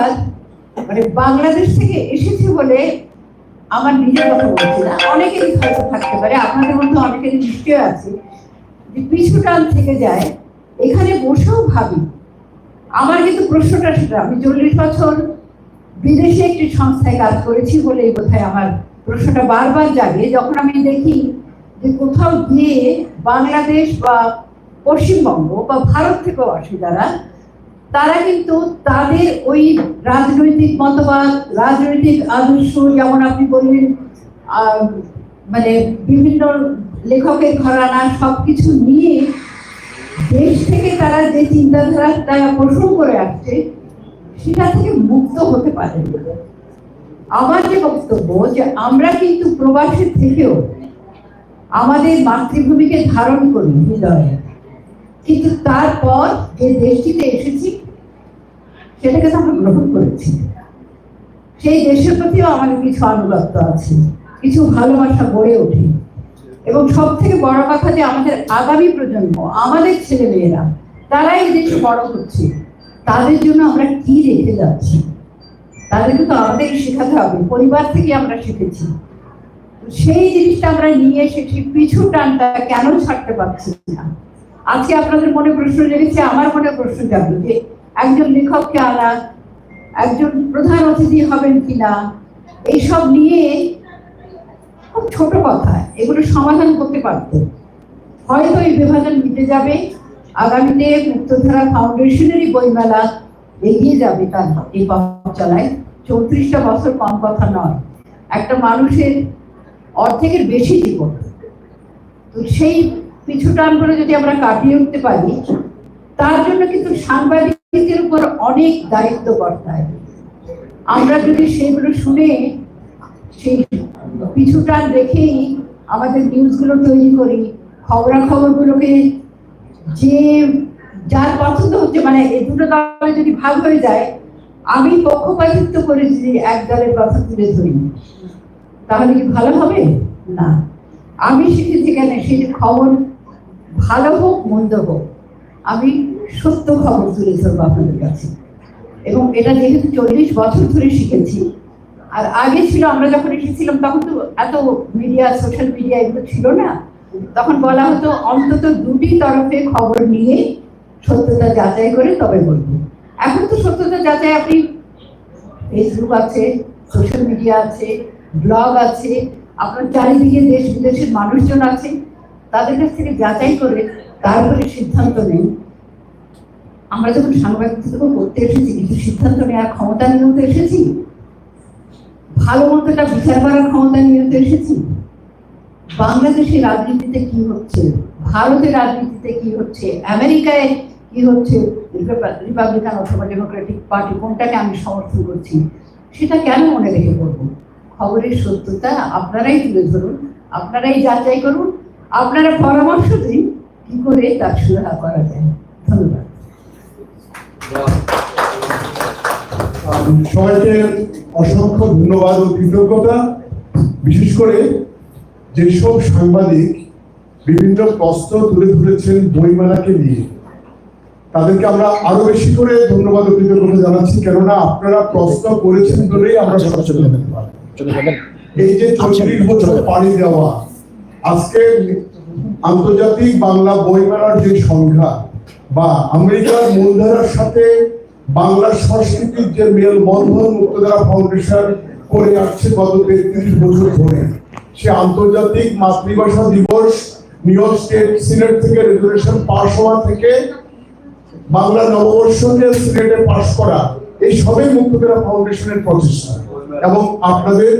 ধন্যবাদ মানে বাংলাদেশ থেকে এসেছে বলে আমার নিজের কথা বলছি না। অনেকেরই হয়তো থাকতে পারে, আপনাদের মধ্যে অনেকেরই নিশ্চয় আছে যে পিছু টান থেকে যায়। এখানে বসেও ভাবি। আমার কিন্তু প্রশ্নটা সেটা, আমি চল্লিশ বছর বিদেশে একটি সংস্থায় কাজ করেছি বলেই বোধহয় আমার প্রশ্নটা বারবার জাগে। যখন আমি দেখি যে কোথাও গিয়ে বাংলাদেশ বা পশ্চিমবঙ্গ বা ভারত থেকেও আসে যারা তারা কিন্তু তাদের ওই রাজনৈতিক মতবাদ, রাজনৈতিক আদর্শ যেমন আপনি বললেন মানে বিভিন্ন লেখকের ঘরানা সব কিছু নিয়ে দেশ থেকে তারা যে চিন্তাধারা তারা পোষণ করে আসছে, সেটা থেকে মুক্ত হতে পারে আমার যে বক্তব্য যে আমরা কিন্তু প্রবাসী থেকেও আমাদের মাতৃভূমিকে ধারণ করি হৃদয়ে। কিন্তু তারপর যে দেশটিতে এসেছি, সেটাকে তো আমরা গ্রহণ করেছি। সেই দেশের প্রতিও আমাদের কিছু আনুগত্য আছে, কিছু ভালোবাসা গড়ে ওঠে। এবং সব থেকে বড় কথা যে আমাদের আগামী প্রজন্ম, আমাদের ছেলে মেয়েরা তারা এই দেশে বড় হচ্ছে। তাদের জন্য আমরা কি রেখে যাচ্ছি? তাদেরকে তো আমাদের শেখাতে হবে, পরিবার থেকে আমরা শিখেছি। সেই জিনিসটা আমরা নিয়ে এসে সেই পিছু টানটা কেন ছাড়তে পারছি না? আজকে আপনাদের মনে প্রশ্ন জেগেছে আমার মনে প্রশ্ন জাগলো যে একজন লেখককে আনা, একজন প্রধান অতিথি হবেন কিনা, এইসব নিয়ে খুব ছোট কথা, এগুলো সমাধান করতে পারতো। হয়তো এই বিভাজন মিটে যাবে আগামীতে মুক্তধারা ফাউন্ডেশনেরই বইমেলা এগিয়ে যাবে তার এই পথ চলায়। চৌত্রিশটা বছর কম কথা নয়। একটা মানুষের অর্ধেকের বেশি জীবন। তো সেই পিছু টানগুলো যদি আমরা কাটিয়ে উঠতে পারি, তার জন্য কিন্তু সাংবাদিকদের উপর অনেক দায়িত্ব বর্তায়। আমরা যদি সেগুলো শুনে সেই পিছু টান রেখেই আমাদের নিউজগুলো তৈরি করি, খবরাখবরগুলোকে যে যার পছন্দ হচ্ছে মানে এই দুটো দলে যদি ভাগ হয়ে যায়, আমি পক্ষপাতিত্ব করে যদি এক দলের কথা তুলে ধরি, তাহলে কি ভালো হবে? না। আমি শিখেছি কেন সেই খবর ভালো হোক, মন্দ হোক, আমি সত্য খবর তুলে ধরবো আপনাদের কাছে। এবং এটা যেহেতু চল্লিশ বছর ধরে শিখেছি, আর আগে ছিল, আমরা যখন এসেছিলাম, তখন তো এত মিডিয়া সোশ্যাল মিডিয়া এগুলো ছিল না। তখন বলা হতো, অন্তত দুটি তরফে খবর নিয়ে সত্যতা যাচাই করে তবে বলব। এখন তো সত্যতা যাচাই আপনি ফেসবুক আছে সোশ্যাল মিডিয়া আছে ব্লগ আছে, আপনার চারিদিকে দেশ বিদেশের মানুষজন আছে তাদের কাছ থেকে যাচাই করে তারপরে সিদ্ধান্ত নেই। আমরা যখন সাংবাদিকতা করতে এসেছি কিছু সিদ্ধান্ত নেওয়ার ক্ষমতা নিয়েও তো এসেছি। ভালো মতোটা বিচার করার ক্ষমতা নিয়ে তো এসেছি। বাংলাদেশের রাজনীতিতে কি হচ্ছে? ভারতের রাজনীতিতে কি হচ্ছে? আমেরিকায় কি হচ্ছে? রিপাবলিকান অথবা ডেমোক্রেটিক পার্টি কোনটাকে আমি সমর্থন করছি? সেটা কেন মনে রেখে করব খবরের সত্যতা আপনারাই তুলে ধরুন, আপনারাই যাচাই করুন আপনারা পরামর্শ দিন কি করে তার সুরাহা করা যায়। ধন্যবাদ। সবাইকে অসংখ্য ধন্যবাদ ও কৃতজ্ঞতা। বিশেষ করে যেসব সাংবাদিক বিভিন্ন প্রশ্ন তুলে ধরেছেন বইমেলাকে নিয়ে তাদেরকে আমরা আরও বেশি করে ধন্যবাদ ও কৃতজ্ঞতা জানাচ্ছি কেননা আপনারা প্রশ্ন করেছেন বলেই আমরা এই যে চল্লিশ বছর পাড়ি দেওয়া আজকে আন্তর্জাতিক বাংলা বইমেলার যে সংখ্যা বা আমেরিকার মূলধারার সাথে বাংলা সংস্কৃতির যে মেলবন্ধন মুক্তধারা ফাউন্ডেশন করে আসছে গত তেত্রিশ বছর ধরে, সে আন্তর্জাতিক মাতৃভাষা দিবস নিউ ইয়র্ক স্টেট সিনেট থেকে রেজুলেশন পাশ হওয়া থেকে বাংলা নববর্ষকে সিলেটে পাশ করা, এই সবই মুক্তধারা ফাউন্ডেশনের প্রচেষ্টা। এবং আপনাদের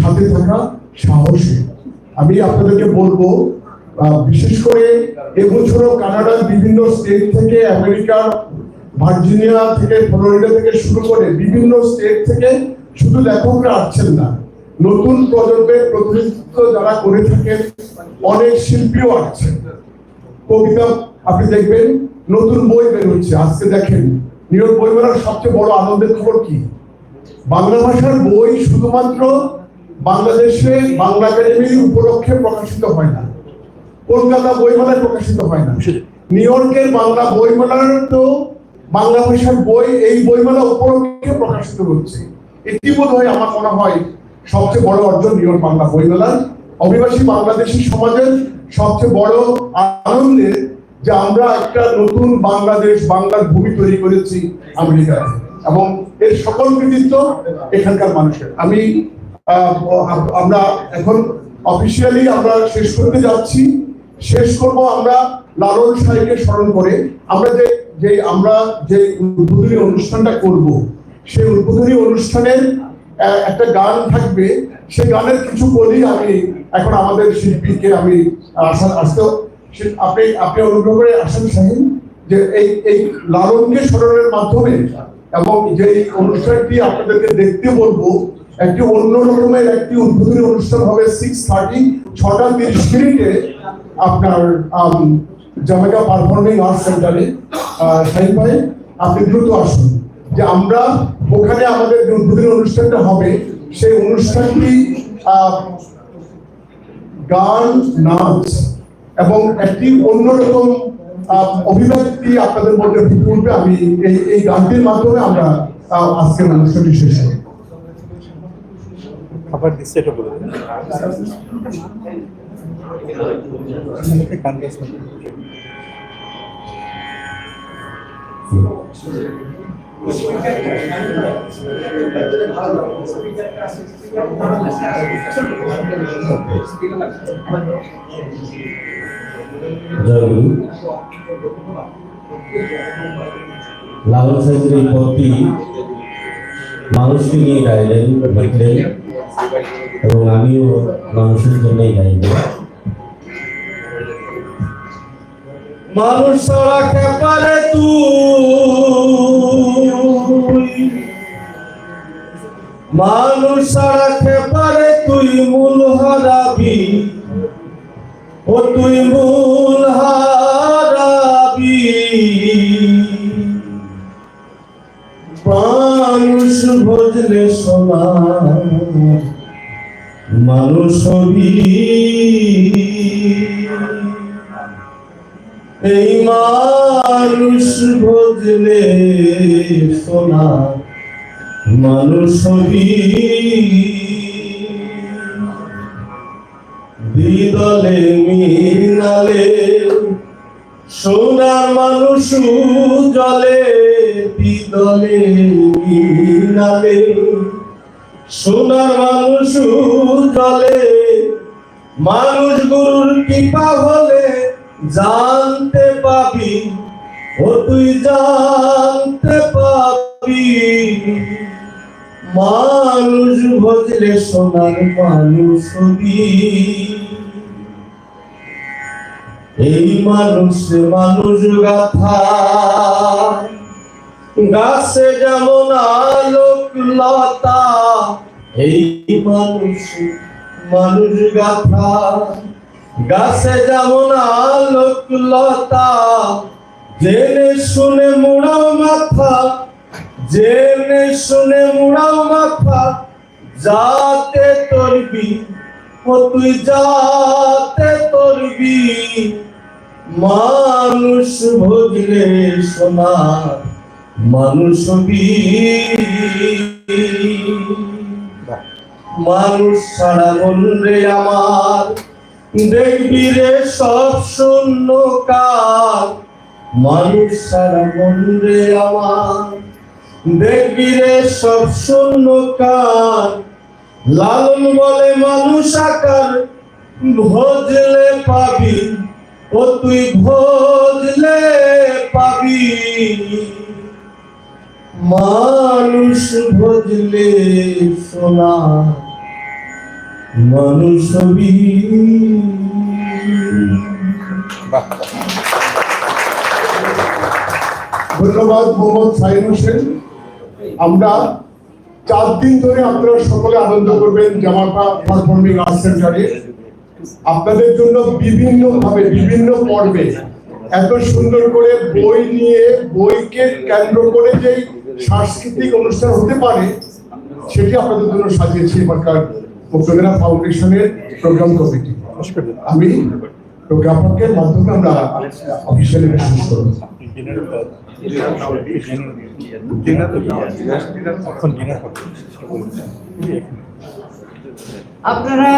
সাথে থাকা সাহসী আমি আপনাদেরকে বলব বিশেষ করে এবছরও কানাডার বিভিন্ন স্টেট থেকে আমেরিকার ভার্জিনিয়া থেকে ফ্লোরিডা থেকে শুরু করে বিভিন্ন স্টেট থেকে শুধু লেখকরা আসছেন না, নতুন প্রজন্মের প্রতিনিধিত্ব যারা করে থাকেন, অনেক শিল্পীও আসছেন। কবিতা, আপনি দেখবেন নতুন বই বের হচ্ছে আজকে দেখেন ইয়র্ক বইমেলার সবচেয়ে বড় আনন্দের খবর কি? বাংলা ভাষার বই শুধুমাত্র বাংলাদেশে বাংলা একাডেমির উপলক্ষে প্রকাশিত হয় না। কলকাতা বইমেলায় প্রকাশিত হয় না। নিউ ইয়র্কের বাংলা বইমেলার তো বাংলা ভাষার বই এই বইমেলা উপলক্ষে প্রকাশিত হচ্ছে। এটি বোধ হয় আমার মনে হয় সবচেয়ে বড় অর্জন নিউ ইয়র্ক বাংলা বইমেলার অভিবাসী বাংলাদেশি সমাজের সবচেয়ে বড় আনন্দের যে আমরা একটা নতুন বাংলাদেশ বাংলার ভূমি তৈরি করেছি আমেরিকায়। এবং এর সকল কৃতিত্ব এখানকার মানুষের। আমি আমরা এখন অফিসিয়ালি আমরা শেষ করতে যাচ্ছি। শেষ করব আমরা লালন সাহেবকে স্মরণ করে। আমরা যে যে আমরা যে উদ্বোধনী অনুষ্ঠানটা করব, সেই উদ্বোধনী অনুষ্ঠানের একটা গান থাকবে। সেই গানের কিছু বলি আমি এখন আমাদের শিল্পীকে আমি আসা আসতে আপনি আপনি অনুগ্রহ করে আসেন সাহেব যে এই এই লালনকে স্মরণের মাধ্যমে এবং যে অনুষ্ঠানটি আপনাদেরকে দেখতে বলব একটি অন্য রকমের একটি উদ্বোধনী অনুষ্ঠান হবে সিক্স থার্টি ছটা তিরিশ মিনিটে আপনার জামাইকা পারফর্মিং আর্ট সেন্টারে সাহিব ভাই আপনি দ্রুত আসুন। যে আমরা ওখানে আমাদের যে উদ্বোধনী অনুষ্ঠানটা হবে, সেই অনুষ্ঠানটি গান, নাচ এবং একটি অন্যরকম অভিব্যক্তি আপনাদের মধ্যে ফুটে উঠবে। আমি এই এই গানটির মাধ্যমে আমরা আজকের অনুষ্ঠানটি শেষ করি খাবার দিচ্ছে এটা বলে দিন। আমাকে গান গাছ না। জয়গুরু লালন সাহেবের এই পদটি মানুষকে নিয়ে গাইলেন লিখলেন এবং আমিও মানুষের জন্যই গাইব। মানুষ রাখে পারে তুই। মানুষ রাখে পারে তুই মূল হারাবি। ও তুই মূল মানুষ ভজলে সোনা মানুষ এই মানুষ ভজলে সোনা মানুষ বিদলে মিনালে সোনার মানুষ জলে বিদলে মিনালে সোনার মানুষ জলে মানুষ গুরুর কৃপা হলে জানতে পাবি, ও তুই জানতে পাবি। মানুষ ভজলে সোনার মানুষ এই মানুষ মানুষ গাথা। গাছে যেমন আলোক লতা, এই মানুষ মানুষ গাথা। গাছে যেমন আলোক লতা, জেনে শুনে মুড়াও মাথা, জেনে শুনে মুড়াও মাথা, যাতে তরবি, ও তুই যাতে তরবি। মানুষ ভজলে সোনা মানুষ মানুষ ছাড়া মন রে আমার, দেখবি রে সব শূন্য কার মানুষ ছাড়া মন রে আমার, দেখবি রে সব শূন্য কার লালন বলে মানুষ আকার, ভজলে পাবি। ও তুই ভজলে পাবি। মানুষ ভজলে সোনা। মানুষ ধন্যবাদ মোহাম্মদ সাইন হোসেন। আমরা চার দিন ধরে আপনারা সকলে আনন্দ করবেন জামাতা পারফর্মিং আর্ট সেন্টারে। আপনাদের জন্য বিভিন্ন ভাবে বিভিন্ন পর্বে এত সুন্দর করে বই নিয়ে, বইকে কেন্দ্র করে যে সাংস্কৃতিক অনুষ্ঠান হতে পারে, সেটি আপনাদের জন্য সাজিয়েছে এবারকার ফাউন্ডেশনের প্রোগ্রাম কমিটি। আমি প্রোগ্রামকের মাধ্যমে আমরা অফিসিয়ালি করব। আপনারা